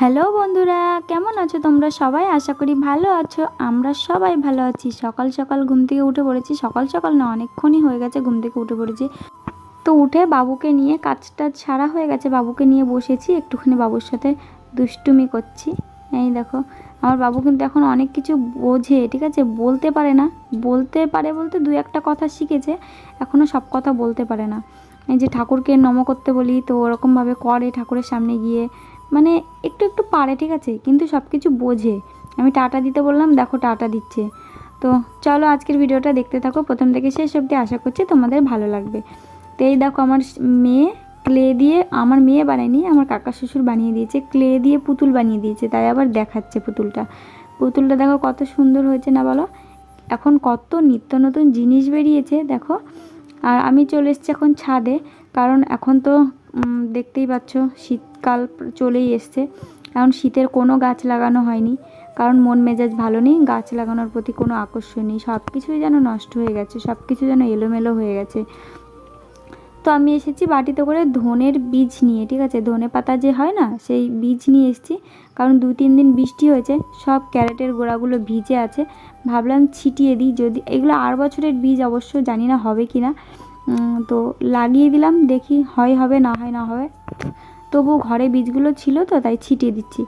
Hello বন্ধুরা, কেমন আছো তোমরা? সবাই আশা করি ভালো আছো। আমরা সবাই ভালো আছি। সকাল সকাল ঘুম থেকে উঠে পড়েছি। সকাল সকাল না, অনেকক্ষণই হয়ে গেছে ঘুম থেকে উঠে পড়েছি। তো উঠে বাবুকে নিয়ে কাজটা ছাড়া হয়ে গেছে। বাবুকে নিয়ে বসেছি। একটুখানি বাবুর সাথে দুষ্টুমি করছি। এই দেখো, আমার বাবু কিন্তু এখন অনেক কিছু বোঝে, ঠিক আছে? বলতে পারে না। বলতে পারে বলতে দু একটা কথা শিখেছে। এখনও সব কথা বলতে পারে না। এই যে ঠাকুরকে নম করতে বলি, তো ওরকমভাবে করে ঠাকুরের সামনে গিয়ে। মানে একটু একটু পারে, ঠিক আছে? কিন্তু সব কিছু বোঝে। আমি টাটা দিতে বললাম, দেখো টাটা দিচ্ছে। তো চলো আজকের ভিডিওটা দেখতে থাকো। প্রথম থেকে শেষ অবধি আশা করছি তোমাদের ভালো লাগবে। তো এই দেখো আমার মেয়ে ক্লে দিয়ে, আমার মেয়ে বানায়নি, আমার কাকা শ্বশুর বানিয়ে দিয়েছে। ক্লে দিয়ে পুতুল বানিয়ে দিয়েছে, তাই আবার দেখাচ্ছে পুতুলটা। পুতুলটা দেখো কত সুন্দর হয়েছে না বলো? এখন কত নিত্য নতুন জিনিস বেরিয়েছে, দেখো। আর আমি চলে এসেছি এখন ছাদে, কারণ এখন তো দেখতেই পাচ্ছ, শীতকাল চলেই এসছে। কারণ শীতের কোনো গাছ লাগানো হয়নি, কারণ মন মেজাজ ভালো নেই, গাছ লাগানোর প্রতি কোনো আকর্ষণ নেই। সব কিছুই যেন নষ্ট হয়ে গেছে, সব কিছু যেন এলোমেলো হয়ে গেছে। তো আমি এসেছি বাটিতে করে ধনের বীজ নিয়ে, ঠিক আছে? ধনে পাতা যে হয় না, সেই বীজ নিয়ে এসেছি। কারণ দু তিন দিন বৃষ্টি হয়েছে, সব ক্যারেটের গোড়াগুলো ভিজে আছে। ভাবলাম ছিটিয়ে দিই, যদি এগুলো আর বছরের বীজ অবশ্য জানি না হবে কি না তো লাগিয়ে দিলাম, দেখি হয় হবে না হয় না হবে। তবু ঘরে বীজগুলো ছিল তো, তাই ছিটিয়ে দিচ্ছি।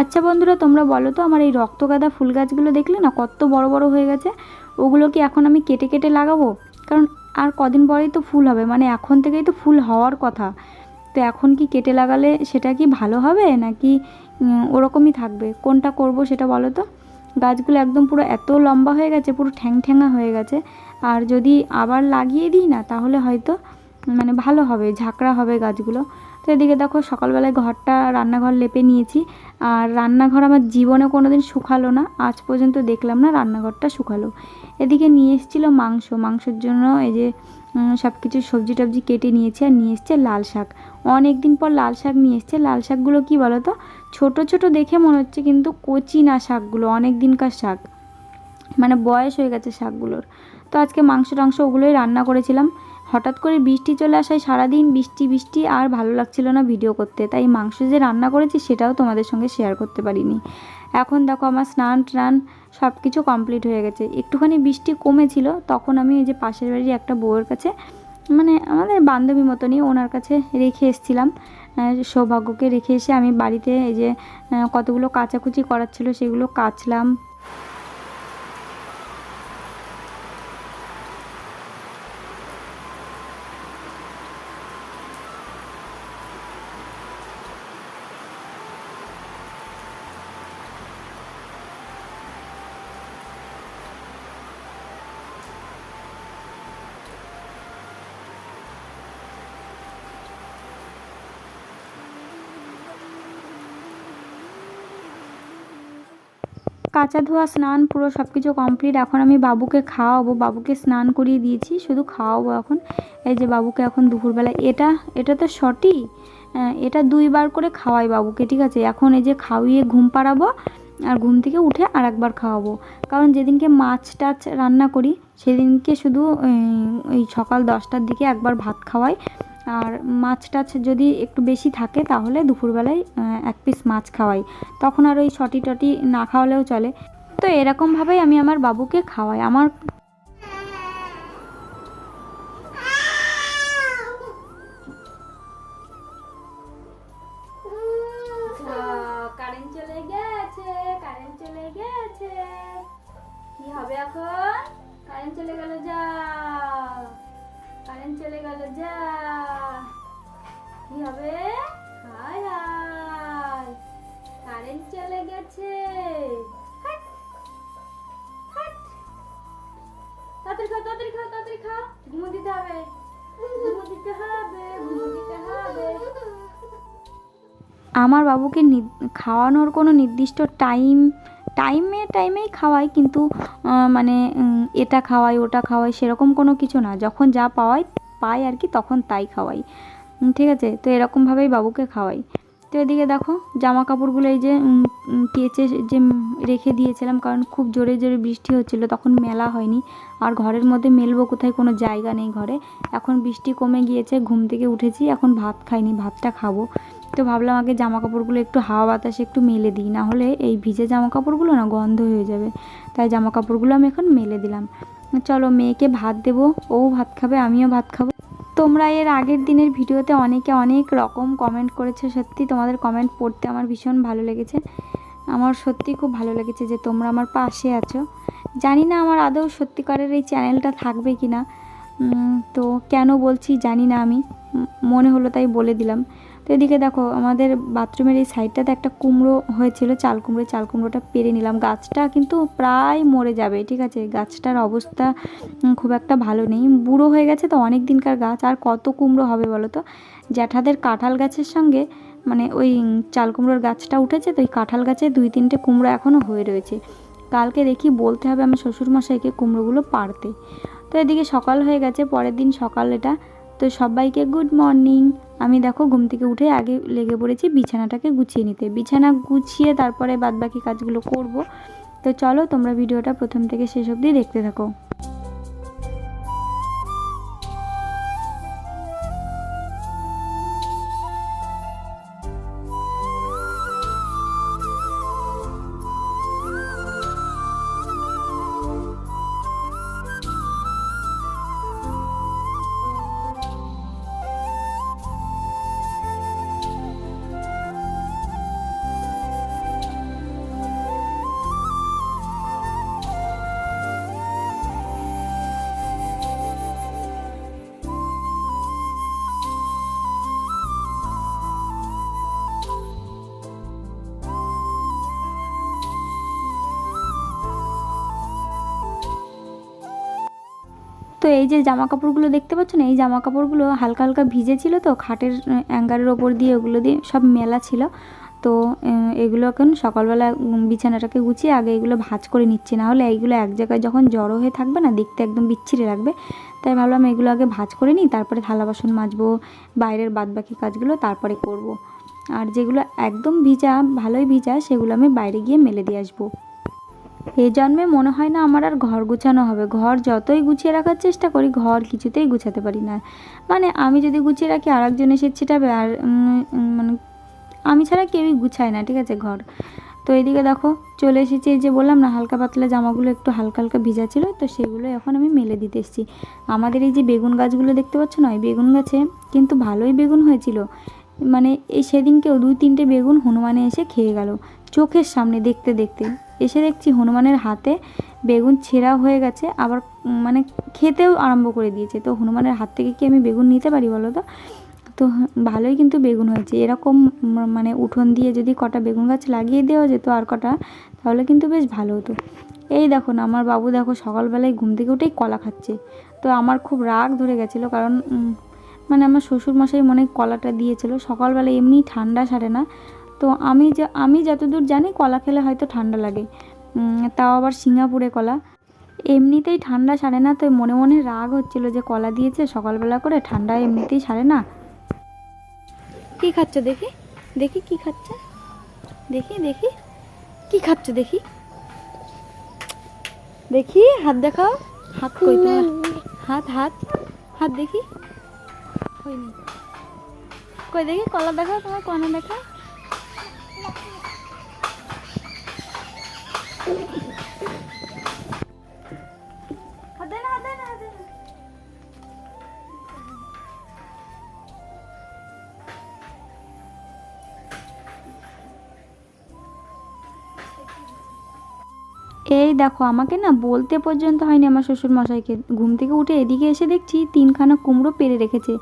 আচ্ছা বন্ধুরা, তোমরা বলো তো, আমার এই রক্তগাঁদা ফুল গাছগুলো দেখলে না, কত বড় বড় হয়ে গেছে। ওগুলো কি এখন আমি কেটে কেটে লাগাবো? কারণ আর কদিন পরেই তো ফুল হবে মানে এখন থেকেই তো ফুল হওয়ার কথা। তো এখন কি কেটে লাগালে সেটা কি ভালো হবে, নাকি ওরকমই থাকবে? কোনটা করব সেটা বলো তো। গাছগুলো একদম পুরো এত লম্বা হয়ে গেছে, পুরো ঠ্যাং ঠ্যাঙা হয়ে গেছে। আর যদি আবার লাগিয়ে দিই না, তাহলে হয়তো মানে ভালো হবে, ঝাঁকড়া হবে গাছগুলো। তো এদিকে দেখো সকালবেলায় ঘরটা, রান্নাঘর লেপে নিয়েছি। আর রান্নাঘর আমার জীবনে কোনো দিন শুকালো না, আজ পর্যন্ত দেখলাম না রান্নাঘরটা শুকালো। এদিকে নিয়ে এসেছিল মাংস, মাংসের জন্য এই যে সব কিছু সবজি টবজি কেটে নিয়েছে আর নিয়ে এসছে লাল শাক। অনেক দিন পর লাল শাক নিয়ে এসছে। লাল শাকগুলো কী বলো তো ছোটো ছোটো দেখে মনে হচ্ছে কিন্তু কচি না শাকগুলো, অনেক দিনকার শাক। মানে বয়স হয়ে গেছে শাকগুলোর। তো আজকে মাংস টাংস ওগুলোই রান্না করেছিলাম। হঠাৎ করে বৃষ্টি চলে আসায় সারাদিন বৃষ্টি বৃষ্টি আর ভালো লাগছিল না ভিডিও করতে। তাই মাংস যে রান্না করেছি সেটাও তোমাদের সঙ্গে শেয়ার করতে পারিনি। এখন দেখো আমার স্নান টান সব কিছু কমপ্লিট হয়ে গেছে। একটুখানি বৃষ্টি কমেছিল, তখন আমি এই যে পাশের বাড়ির একটা বউয়ের কাছে মানে আমাদের বান্ধবী মতনই ওনার কাছে রেখে এসেছিলাম। সৌভাগ্যকে রেখে এসে আমি বাড়িতে এই যে কতগুলো কাচাকুচি করার ছিল সেগুলো কাচলাম। কাঁচা ধোয়া, স্নান পুরো সব কিছু কমপ্লিট এখন আমি বাবুকে খাওয়াবো। বাবুকে স্নান করিয়ে দিয়েছি, শুধু খাওয়াবো এখন। এই যে বাবুকে এখন দুপুরবেলা, এটা এটা তো সটি এটা দুইবার করে খাওয়াই বাবুকে, ঠিক আছে? এখন এই যে খাওয়িয়ে ঘুম পাড়াবো আর ঘুম থেকে উঠে আর একবার খাওয়াবো। কারণ যেদিনকে মাছ টাছ রান্না করি, সেদিনকে শুধু ওই সকাল দশটার দিকে একবার ভাত খাওয়াই। আর মাছ টাছ যদি একটু বেশি থাকে তাহলে দুপুরবেলায় এক পিস মাছ খাওয়াই। তখন আর ওই ছটি টটি না খাওয়ালেও চলে। তো এরকমভাবেই আমি আমার বাবুকে খাওয়াই। আমার গেছে। আমার বাবুকে খাওয়ানোর কোনো নির্দিষ্ট টাইম, টাইমে, টাইমেই খাওয়াই, কিন্তু মানে এটা খাওয়াই, ওটা খাওয়াই, সেরকম কোনো কিছু না। যখন যা পাওয়াই, পাই আর কি, তখন তাই খাওয়াই। ঠিক আছে? তো এরকমভাবেই বাবুকে খাওয়াই। তো এদিকে দেখো জামা কাপড়গুলো এই যে কেচে যে রেখে দিয়েছিলাম, কারণ খুব জোরে জোরে বৃষ্টি হচ্ছিল, তখন মেলা হয়নি। আর ঘরের মধ্যে মেলবো কোথায় কোনো জায়গা নেই ঘরে। এখন বৃষ্টি কমে গিয়েছে, ঘুম থেকে উঠেছি, এখন ভাত খাইনি, ভাতটা খাব। তো ভাবলাম আগে জামা কাপড়গুলো একটু হাওয়া বাতাসে একটু মেলে দিই, না হলে এই ভিজে জামা কাপড়গুলো না গন্ধ হয়ে যাবে। তাই জামা কাপড়গুলো আমি এখন মেলে দিলাম। চলো, মেয়েকে ভাত দেবো, ও ভাত খাবে, আমিও ভাত খাব। তোমরা এর আগের দিনের ভিডিওতে অনেকে অনেক রকম কমেন্ট করেছে। সত্যি তোমাদের কমেন্ট পড়তে আমার ভীষণ ভালো লেগেছে। আমার সত্যি খুব ভালো লেগেছে যে তোমরা আমার পাশে আছো। জানি না আমার আদৌ সত্যিকারের এই চ্যানেলটা থাকবে কি না তো কেন বলছি জানি না আমি। মনে হলো তাই বলে দিলাম। তো এদিকে দেখো, আমাদের বাথরুমের এই সাইডটাতে একটা কুমড়ো হয়েছিল, চাল কুমড়ো। চাল কুমড়োটা পেরে নিলাম। গাছটা কিন্তু প্রায় মরে যাবে, ঠিক আছে? গাছটার অবস্থা খুব একটা ভালো নেই। বুড়ো হয়ে গেছে তো অনেক দিনকার গাছ। আর কত কুমড়ো হবে বলো তো? জ্যাঠাদের কাঁঠাল গাছের সঙ্গে মানে ওই চাল কুমড়োর গাছটা উঠেছে তো, ওই কাঁঠাল গাছে দুই তিনটে কুমড়ো এখনও হয়ে রয়েছে। কালকে দেখি বলতে হবে আমার শ্বশুরমশাইকে কুমড়োগুলো পাড়তে। তো এদিকে সকাল হয়ে গেছে, পরের দিন সকাল এটা তো সবাইকে গুড মর্নিং আমি দেখো ঘুম থেকে উঠে আগে লেগে পড়েছি, বিছানাটাকে গুছিয়ে নিতে। বিছানা গুছিয়ে তারপরে বাদবাকি কাজগুলো করব। তো চলো তোমরা ভিডিওটা প্রথম থেকে শেষ অবধি দেখতে থাকো। তো এই যে জামা কাপড়গুলো দেখতে পাচ্ছ না এই জামা কাপড়গুলো হালকা হালকা ভিজে ছিল তো, খাটের অ্যাঙ্গারের ওপর দিয়ে ওগুলো দিয়ে সব মেলা ছিল। তো এগুলো এখন সকালবেলা বিছানাটাকে গুছিয়ে আগে এগুলো ভাঁজ করে নিচ্ছি, না হলে এইগুলো এক জায়গায় যখন জড়ো হয়ে থাকবে না, দেখতে একদম বিচ্ছিরি লাগবে। তাই ভাবলাম এগুলো আগে ভাঁজ করে নিই, তারপরে থালা বাসন মাজবো, বাইরের বাদবাকি কাজগুলো তারপরে করব। আর যেগুলো একদম ভিজা, ভালোই ভিজা, সেগুলো আমি বাইরে গিয়ে মেলে দিয়ে আসব। এই জন্মে মনে হয় না আমার আর ঘর গুছানো হবে। ঘর যতই গুছিয়ে রাখার চেষ্টা করি, ঘর কিছুতেই গুছাতে পারি না। মানে আমি যদি গুছিয়ে রাখি আর একজন এসে ছিটাবে আর মানে আমি ছাড়া কেউই গুছায় না, ঠিক আছে, ঘর। তো এদিকে দেখো, চলে এসেছি যে বললাম না, হালকা পাতলা জামাগুলো একটু হালকা হালকা ভিজা ছিল, তো সেগুলো এখন আমি মেলে দিতে এসেছি। আমাদের এই যে বেগুন গাছগুলো দেখতে পাচ্ছ না এই বেগুন গাছে কিন্তু ভালোই বেগুন হয়েছিল। মানে এই সেদিনকেও দুই তিনটে বেগুন হনুমানে এসে খেয়ে গেল, চোখের সামনে দেখতে দেখতে। এসে দেখছি হনুমানের হাতে বেগুন ছেঁড়া হয়ে গেছে, আবার মানে খেতেও আরম্ভ করে দিয়েছে। তো হনুমানের হাত থেকে কি আমি বেগুন নিতে পারি বলো তো? তো ভালোই কিন্তু বেগুন হয়েছে। এরকম মানে উঠোন দিয়ে যদি কটা বেগুন গাছ লাগিয়ে দেওয়া যেত আর কটা, তাহলে কিন্তু বেশ ভালো হতো। এই দেখো না, আমার বাবু দেখো সকালবেলায় ঘুম থেকে উঠেই কলা খাচ্ছে। তো আমার খুব রাগ ধরে গেছিল কারণ মানে আমার শ্বশুরমশাই মনে কলাটা দিয়েছিল। সকালবেলা এমনি ঠান্ডা সারে না। তো আমি যে আমি যতদূর জানি কলা খেলে হয়তো ঠান্ডা লাগে। তাও আবার সিঙ্গাপুরে কলা। এমনিতেই ঠান্ডা সারে না তো মনে মনে রাগ হচ্ছিল যে কলা দিয়েছে সকালবেলা করে ঠান্ডা এমনিতেই সারে না। কি খাচ্ছ দেখি? দেখি কি খাচ্ছ? দেখি দেখি। কি খাচ্ছ দেখি? দেখি হাত দেখাও। হাত কই তোমার? হাত হাত। হাত দেখি। কই দেখি কলা দেখাও তোমার কলা দেখাও। এই দেখো, আমাকে না বলতে পর্যন্ত হয়নি আমার শ্বশুর মশাইকে ঘুম থেকে উঠে এদিকে এসে দেখছি তিনখানা কুমড়ো পেরে রেখেছে।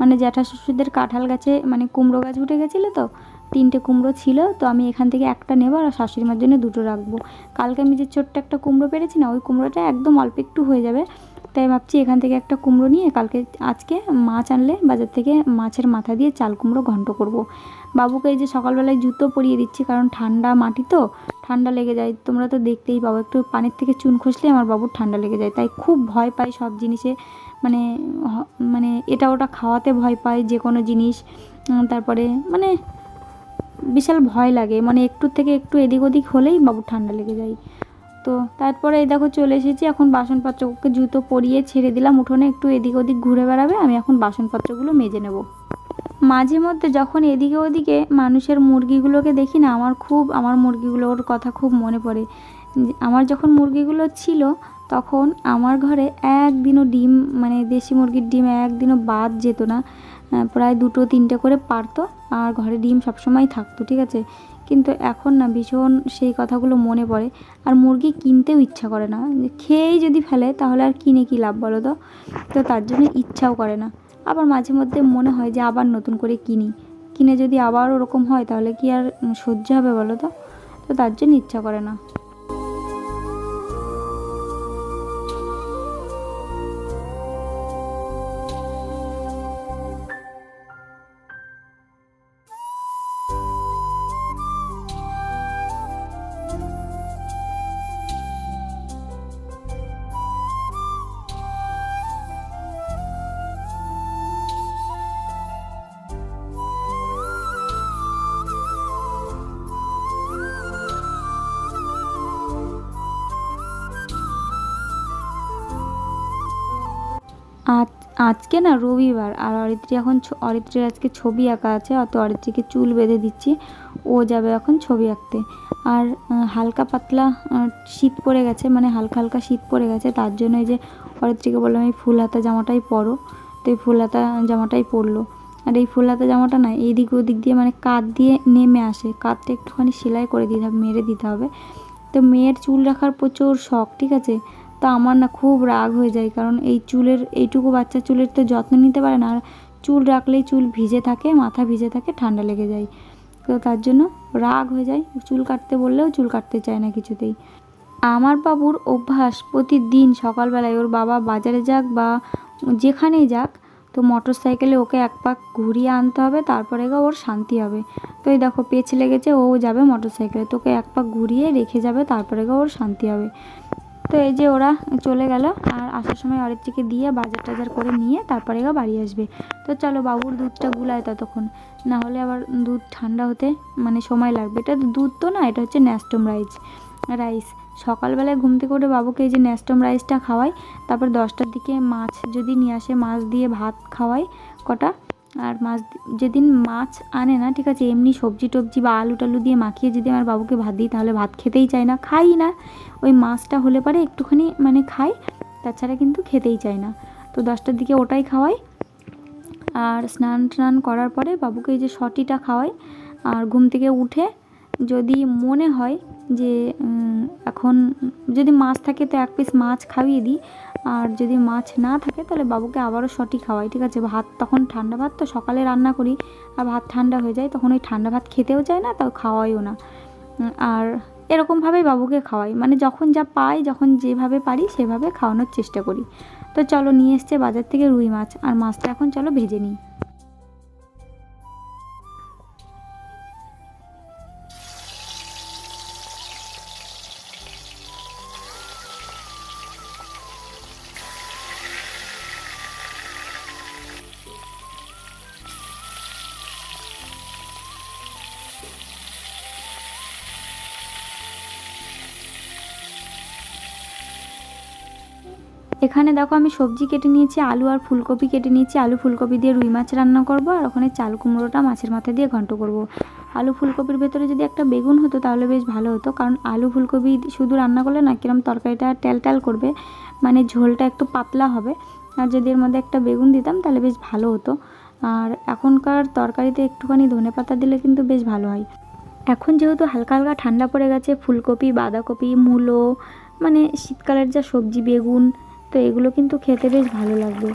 মানে জ্যাঠা শ্বশুরদের কাঁঠাল গাছে মানে কুমড়ো গাছ উঠে গেছিল তো, তিনটে কুমড়ো ছিল, তো আমি এখান থেকে একটা নেব আর শাশুড়ি মার জন্য দুটো রাখব। কালকে আমি যে ছোট্ট একটা কুমড়ো পেরেছি না, ওই কুমড়োটা একদম অল্প একটু হয়ে যাবে। তাই ভাবছি এখান থেকে একটা কুমড়ো নিয়ে কালকে, আজকে মাছ আনলে বাজার থেকে মাছের মাথা দিয়ে চাল কুমড়ো ঘন্ট করব। বাবুকে এই যে সকালবেলায় জুতো পরিয়ে দিচ্ছি, কারণ ঠান্ডা মাটি তো, ঠান্ডা লেগে যায়। তোমরা তো দেখতেই পাবো একটু পানির থেকে চুন খসলে আমার বাবুর ঠান্ডা লেগে যায়। তাই খুব ভয় পাই সব জিনিসে মানে মানে এটা ওটা খাওয়াতে ভয় পাই যে কোনো জিনিস। তারপরে মানে বিশাল ভয় লাগে মানে একটু থেকে একটু এদিক ওদিক হলেই বাবুর ঠান্ডা লেগে যায়। তো তারপরে এই দেখো চলে এসেছি, এখন বাসনপত্রকে জুতো পরিয়ে ছেড়ে দিলাম। উঠোনে একটু এদিক ওদিক ঘুরে বেড়াবে, আমি এখন বাসনপত্রগুলো মেজে নেব। মাঝে মধ্যে যখন এদিকে ওদিকে মানুষের মুরগিগুলোকে দেখি না, আমার খুব, আমার মুরগিগুলোর কথা খুব মনে পড়ে। আমার যখন মুরগিগুলো ছিল, তখন আমার ঘরে একদিনও ডিম মানে দেশি মুরগির ডিম একদিনও বাদ যেত না। প্রায় দুটো, তিনটে করে পারতো, আর ঘরে ডিম সবসময় থাকতো, ঠিক আছে? কিন্তু এখন না ভীষণ সেই কথাগুলো মনে পড়ে। আর মুরগি কিনতেও ইচ্ছা করে না। খেয়েই যদি ফেলে তাহলে আর কিনে কী লাভ বলো তো? তো তার জন্য ইচ্ছাও করে না। আবার মাঝে মধ্যে মনে হয় যে আবার নতুন করে কিনি। কিনে যদি আবার ওরকম হয় তাহলে কি আর সহ্য হবে বলো তো? তো তার জন্য ইচ্ছা করে না। আজকে না রবিবার, আর অরিত্রী এখন অরিত্রীর আজকে ছবি আঁকা আছে, অত অরিত্রীকে চুল বেঁধে দিচ্ছি, ও যাবে এখন ছবি আঁকতে। আর হালকা পাতলা শীত পড়ে গেছে মানে হালকা হালকা শীত পড়ে গেছে, তার জন্য এই যে অরিত্রীকে বললাম এই ফুল হাতা জামাটাই পরো, তো এই ফুল হাতা জামাটাই পরলো। আর এই ফুল হাতা জামাটা না এই দিক ওদিক দিয়ে মানে কাত দিয়ে নেমে আসে কাতটা একটুখানি সেলাই করে দিতে হবে, মেরে দিতে হবে। তো মেয়ের চুল রাখার প্রচুর শখ, ঠিক আছে? তা আমার না খুব রাগ হয়ে যায়, কারণ এই চুলের, এইটুকু বাচ্চা চুলের তো যত্ন নিতে পারে না। আর চুল রাখলেই চুল ভিজে থাকে, মাথা ভিজে থাকে, ঠান্ডা লেগে যায়। তো তার জন্য রাগ হয়ে যায়, চুল কাটতে বললেও চুল কাটতে চায় না কিছুতেই। আমার বাবুর অভ্যাস প্রতিদিন সকালবেলায় ওর বাবা বাজারে যাক বা যেখানেই যাক, তো মোটর সাইকেলে ওকে এক পাক ঘুরিয়ে আনতে হবে, তারপরে ওর শান্তি হবে। তো এই দেখো পেছ লেগেছে ও যাবে মোটর সাইকেলে তোকে এক পাক ঘুরিয়ে রেখে যাবে, তারপরে ওর শান্তি হবে। তো এই যে ওরা চলে গেল আর আসার সময় অরিত্রীকে দিয়ে বাজার টাজার করে নিয়ে তারপরে গা বাড়ি আসবে। তো চলো বাবুর দুধটা গুলায় ততক্ষণ। না হলে আবার দুধ ঠান্ডা হতে মানে সময় লাগবে। এটা দুধ তো না, এটা হচ্ছে ন্যাস্টম রাইস রাইস সকালবেলায় ঘুম থেকে উঠে বাবুকে এই যে ন্যাস্টম রাইসটা খাওয়াই, তারপর দশটার দিকে মাছ যদি নিয়ে আসে, মাছ দিয়ে ভাত খাওয়াই কটা? আর মাছ যেদিন মাছ আনে না, ঠিক আছে, এমনি সবজি টবজি বা আলু টালু দিয়ে মাখিয়ে যদি আমার বাবুকে ভাত দিই, তাহলে ভাত খেতেই চায় না, খাই না। ওই মাছটা হলে পারে একটুখানি মানে খাই, তাছাড়া কিন্তু খেতেই চায় না। তো দশটার দিকে ওটাই খাওয়াই। আর স্নান টান করার পরে বাবুকে এই যে সটিটা খাওয়াই। আর ঘুম থেকে উঠে যদি মনে হয় যে এখন যদি মাছ থাকে তো এক পিস মাছ খাইয়ে দিই। আর যদি মাছ না থাকে তাহলে বাবুকে আবারও সঠিক খাওয়াই ঠিক আছে? ভাত তখন ঠান্ডা ভাত তো সকালে রান্না করি, আর ভাত ঠান্ডা হয়ে যায় তখন ওই ঠান্ডা ভাত খেতেও চায় না তাও খাওয়াইও না। আর এরকমভাবেই বাবুকে খাওয়াই মানে যখন যা পাই, যখন যেভাবে পারি সেভাবে খাওয়ানোর চেষ্টা করি। তো চলো নিয়ে এসছে বাজার থেকে রুই মাছ, আর মাছটা এখন চলো ভেজে নিই। এখানে দেখো আমি সবজি কেটে নিয়েছি, আলু আর ফুলকপি কেটে নিয়েছি। আলু, ফুলকপি দিয়ে রুই মাছ রান্না করব আর ওখানে চাল কুমড়োটা মাছের মাথা দিয়ে ঘন্ট করব। আলু, ফুলকপির ভেতরে যদি একটা বেগুন হতো তাহলে বেশ ভালো হতো, কারণ আলু, ফুলকপি শুধু রান্না করলে না, কিরম তরকারিটা ট্যাল ট্যাল করবে মানে ঝোলটা একটু পাতলা হবে। আর যদি এর মধ্যে একটা বেগুন দিতাম তাহলে বেশ ভালো হতো। আর এখনকার তরকারিতে একটুখানি ধনে পাতা দিলে কিন্তু বেশ ভালো হয়। এখন যেহেতু হালকা হালকা ঠান্ডা পড়ে গেছে, ফুলকপি, বাঁধাকপি, মূলো মানে শীতকালের যা সবজি, বেগুন তো এগুলো কিন্তু খেতে বেশ ভালো লাগবে।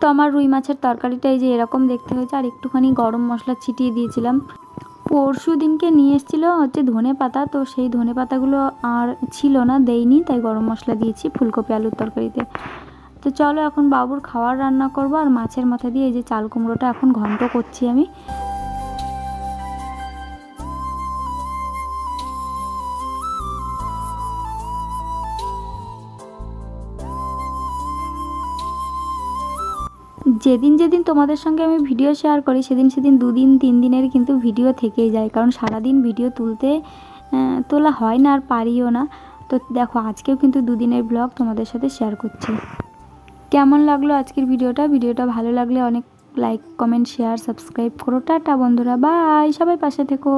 তো আমার রুই মাছের তরকারিটা এই যে এরকম দেখতে হয়েছে, আর একটুখানি গরম মশলা ছিটিয়ে দিয়েছিলাম। পরশু দিনকে নিয়ে এসেছিল হচ্ছে ধনে পাতা, তো সেই ধনে পাতাগুলো আর ছিল না, দেইনি, তাই গরম মশলা দিয়েছি ফুলকপি আলুর তরকারিতে। তো চলো এখন বাবুর খাওয়ার রান্না করব, আর মাছের মাথা দিয়ে এই যে চাল কুমড়োটা এখন ঘন্ট করছি আমি। যেদিন যেদিন তোমাদের সঙ্গে আমি ভিডিও শেয়ার করি, সেদিন সেদিন দুদিন, তিন দিনের কিন্তু ভিডিও থেকেই যায়। কারণ সারাদিন ভিডিও তুলতে তোলা হয় না আর পারিও না। তো দেখো, আজকেও কিন্তু দুদিনের ব্লগ তোমাদের সাথে শেয়ার করছি। কেমন লাগল আজকের ভিডিওটা ভিডিওটা ভালো লাগলে অনেক লাইক কমেন্ট শেয়ার সাবস্ক্রাইব করো। টাটা বন্ধুরা বাই সবাই পাশে থেকো।